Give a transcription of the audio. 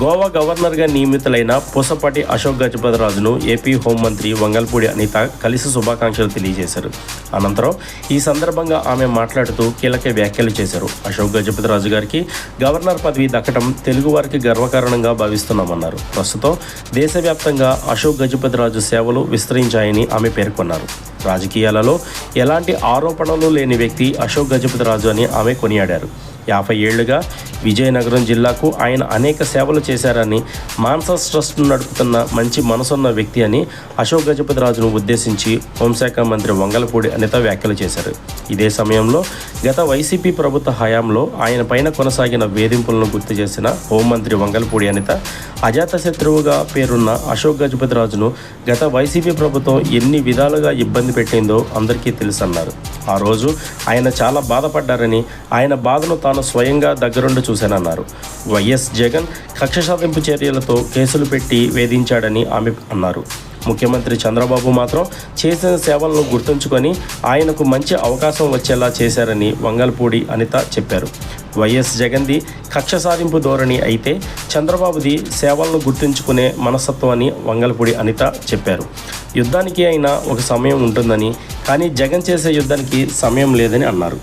గోవా గవర్నర్గా నియమితులైన పూసపాటి అశోక్ గజపతిరాజును ఏపీ హోంమంత్రి వంగల్పూడి అనిత కలిసి శుభాకాంక్షలు తెలియజేశారు. అనంతరం ఈ సందర్భంగా ఆమె మాట్లాడుతూ కీలక వ్యాఖ్యలు చేశారు. అశోక్ గజపతిరాజు గారికి గవర్నర్ పదవి దక్కడం తెలుగువారికి గర్వకారణంగా భావిస్తున్నామన్నారు. ప్రస్తుతం దేశవ్యాప్తంగా అశోక్ గజపతిరాజు సేవలు విస్తరించాయని ఆమె పేర్కొన్నారు. రాజకీయాలలో ఎలాంటి ఆరోపణలు లేని వ్యక్తి అశోక్ గజపతిరాజు అని ఆమె కొనియాడారు. యాభై ఏళ్ళుగా విజయనగరం జిల్లాకు ఆయన అనేక సేవలు చేశారని మాన్సస్ ట్రస్ట్ నడుపుతున్న మంచి మనసున్న వ్యక్తి అని అశోక్ గజపతిరాజును ఉద్దేశించి హోంశాఖ మంత్రి వంగలపూడి అనిత వ్యాఖ్యలు చేశారు. ఇదే సమయంలో గత వైసీపీ ప్రభుత్వ హయాంలో ఆయన పైన కొనసాగిన వేధింపులను గుర్తు చేసిన హోంమంత్రి వంగలపూడి అనిత అజాతశత్రువుగా పేరున్న అశోక్ గజపతిరాజును గత వైసీపీ ప్రభుత్వం ఎన్ని విధాలుగా ఇబ్బంది పెట్టిందో అందరికీ తెలుసన్నారు. ఆ రోజు ఆయన చాలా బాధపడ్డారని ఆయన బాధను తాను స్వయంగా దగ్గరుండి చూశానన్నారు. వైఎస్ జగన్ కక్ష సాధింపు చర్యలతో కేసులు పెట్టి వేధించాడని ఆమె అన్నారు. ముఖ్యమంత్రి చంద్రబాబు మాత్రం చేసిన సేవలను గుర్తుంచుకొని ఆయనకు మంచి అవకాశం వచ్చేలా చేశారని వంగల్పూడి అనిత చెప్పారు. వైఎస్ జగన్ది కక్ష సాధింపు ధోరణి అయితే చంద్రబాబుది సేవలను గుర్తుంచుకునే మనస్తత్వం అని వంగలపూడి అనిత చెప్పారు. యుద్ధానికి అయినా ఒక సమయం ఉంటుందని కానీ జగన్ చేసే యుద్ధానికి సమయం లేదని అన్నారు.